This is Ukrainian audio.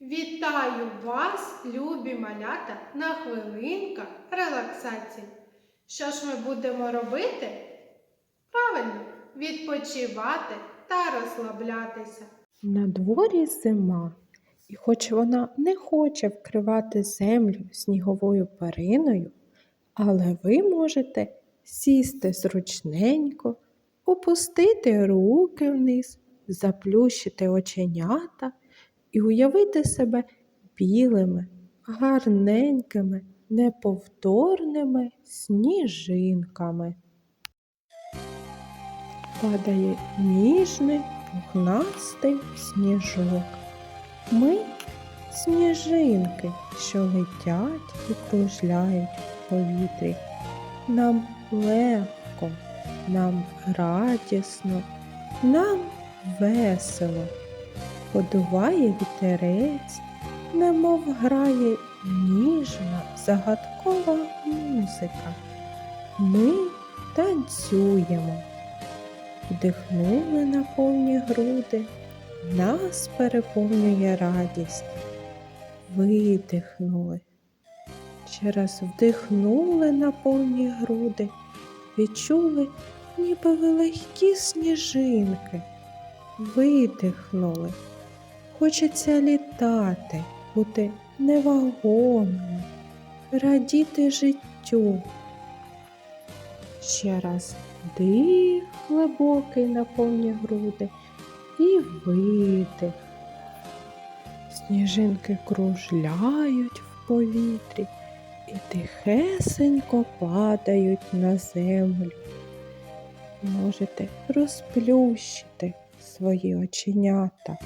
Вітаю вас, любі малята, на хвилинках релаксації. Що ж ми будемо робити? Правильно, відпочивати та розслаблятися. На дворі зима, і хоч вона не хоче вкривати землю сніговою периною, але ви можете сісти зручненько, опустити руки вниз, заплющити оченята і уявити себе білими, гарненькими, неповторними сніжинками. Падає ніжний пухнастий сніжок. Ми сніжинки, що летять і кружляють в повітрі. Нам легко, нам радісно, нам весело. Подуває вітерець, немов грає ніжна, загадкова музика. Ми танцюємо вдихнули на повні груди, нас переповнює радість. Видихнули. Через вдихнули на повні груди, відчули, ніби легкі сніжинки. Видихнули. Хочеться літати, бути невагомими, радіти життю. Ще раз вдих глибокий на повні груди і видих. Сніжинки кружляють в повітрі і тихесенько падають на землю. Можете розплющити свої оченята.